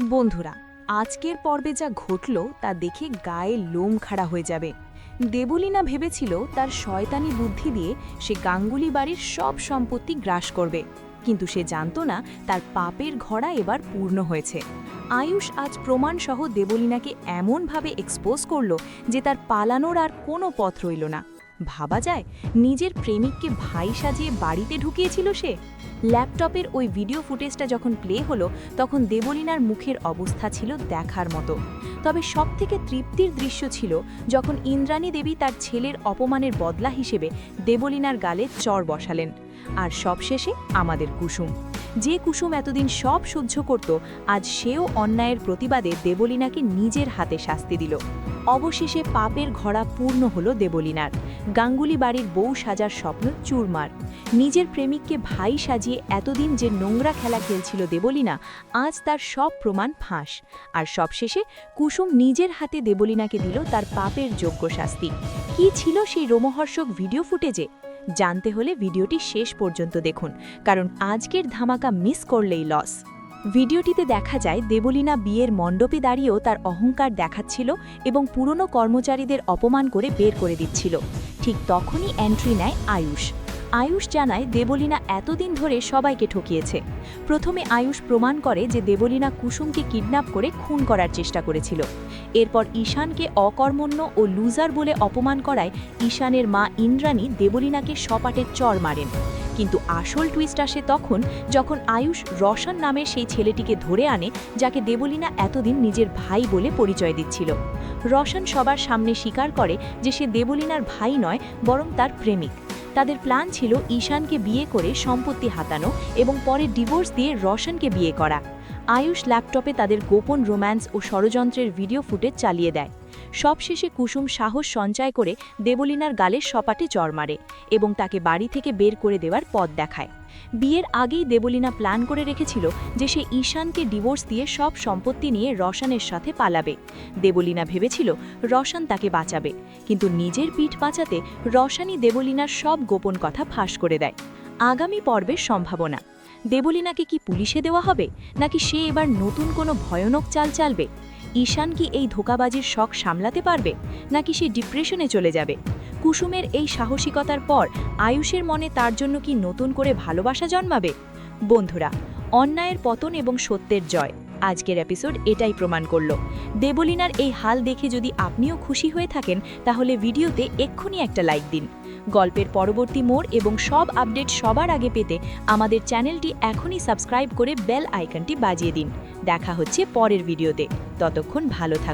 বন্ধুরা, আজকের পর্বে যা ঘটল তা দেখে গায়ে লোম খাড়া হয়ে যাবে। দেবলীনা ভেবেছিল তার শয়তানি বুদ্ধি দিয়ে সে গাঙ্গুলি বাড়ির সব সম্পত্তি গ্রাস করবে। কিন্তু সে জানত না তার পাপের ঘড়া এবার পূর্ণ হয়েছে। আয়ুষ আজ প্রমাণসহ দেবলীনাকে এমনভাবে এক্সপোজ করল যে তার পালানোর আর কোনো পথ রইল না। ভাবা যায়, নিজের প্রেমিককে ভাই সাজিয়ে বাড়িতে ঢুকিয়েছিল সে? ল্যাপটপের ওই ভিডিও ফুটেজটা যখন প্লে হলো, তখন দেবলীনার মুখের অবস্থা ছিল দেখার মতো। তবে সবথেকে তৃপ্তির দৃশ্য ছিল যখন ইন্দ্রাণী দেবী তার ছেলের অপমানের বদলা হিসেবে দেবলীনার গালে চর বসালেন। আর সবশেষে আমাদের কুসুম। যে কুসুম এতদিন সব সহ্য করত, আজ সেও অন্যায়ের প্রতিবাদে দেবলিনাকে নিজের হাতে শাস্তি দিল। অবশেষে পাপের ঘড়া পূর্ণ হল দেবলীনার গাঙ্গুলি বাড়ির বউ সাজার স্বপ্ন চুরমার। নিজের প্রেমিককে ভাই সাজিয়ে এতদিন যে নোংরা খেলা খেলছিল দেবলীনা, আজ তার সব প্রমাণ ফাঁস। আর সবশেষে কুসুম নিজের হাতে দেবলীনাকে দিল তার পাপের যোগ্য শাস্তি। কি ছিল সেই রোমহর্ষক ভিডিও ফুটেজে? জানতে হলে ভিডিওটি শেষ পর্যন্ত দেখুন, কারণ আজকের ধামাকা মিস করলেই লস ভিডিওটিতে দেখা যায় দেবলীনা বিয়ের মণ্ডপে দাঁড়িয়েও তার অহংকার দেখাচ্ছিল এবং পুরনো কর্মচারীদের অপমান করে বের করে দিচ্ছিল। ঠিক তখনই এন্ট্রি নেয় আয়ুষ। আয়ুষ জানায় দেবলীনা এতদিন ধরে সবাইকে ঠকিয়েছে। প্রথমে আয়ুষ প্রমাণ করে যে দেবলীনা কুসুমকে কিডন্যাপ করে খুন করার চেষ্টা করেছিল। এরপর ঈশানকে অকর্মণ্য ও লুজার বলে অপমান করায় ঈশানের মা ইন্দ্রাণী দেবলীনাকে সপাটে চর মারেন। কিন্তু আসল টুইস্ট আসে তখন যখন আয়ুষ রশন নামের সেই ছেলেটিকে ধরে আনে, যাকে দেবলীনা এতদিন নিজের ভাই বলে পরিচয় দিচ্ছিল। রশন সবার সামনে স্বীকার করে যে সে দেবলীনার ভাই নয়, বরং তার প্রেমিক। তাদের প্ল্যান ছিল ঈশানকে বিয়ে করে সম্পত্তি হাতানো এবং পরে ডিভোর্স দিয়ে রশনকে বিয়ে করা। আয়ুষ ল্যাপটপে তাদের গোপন রোম্যান্স ও ষড়যন্ত্রের ভিডিও ফুটেজ চালিয়ে দেয়। সবশেষে কুসুম সাহস সঞ্চয় করে দেবলীনার গালে সপাটে চর মারে এবং তাকে বাড়ি থেকে বের করে দেওয়ার পথ দেখায়। বিয়ের আগেই দেবলীনা প্ল্যান করে রেখেছিল যে সে ঈশানকে ডিভোর্স দিয়ে সব সম্পত্তি নিয়ে রসানের সাথে পালাবে। দেবলীনা ভেবেছিল রসান তাকে বাঁচাবে, কিন্তু নিজের পিঠ বাঁচাতে রশানই দেবলীনার সব গোপন কথা ফাঁস করে দেয়। আগামী পর্বের সম্ভাবনা, দেবলীনাকে কি পুলিশে দেওয়া হবে, নাকি সে এবার নতুন কোনো ভয়ানক চাল চালবে? ঈশান কি এই ধোকাবাজির শখ সামলাতে পারবে, নাকি সে ডিপ্রেশনে চলে যাবে? কুসুমের এই সাহসিকতার পর আয়ুষের মনে তার জন্য কি নতুন করে ভালোবাসা জন্মাবে? বন্ধুরা, অন্যায়ের পতন এবং সত্যের জয়। আজকের এপিসোড এটাই প্রমাণ করল। দেবলিনার এই হাল দেখে যদি আপনিও খুশি হয়ে থাকেন, তাহলে ভিডিওতে এক্ষুনি একটা লাইক দিন। গল্পের পরবর্তী মোড় এবং সব আপডেট সবার আগে পেতে আমাদের চ্যানেলটি এখনই সাবস্ক্রাইব করে বেল আইকনটি বাজিয়ে দিন। দেখা হচ্ছে পরের ভিডিওতে ততক্ষণ ভালো থাকুন।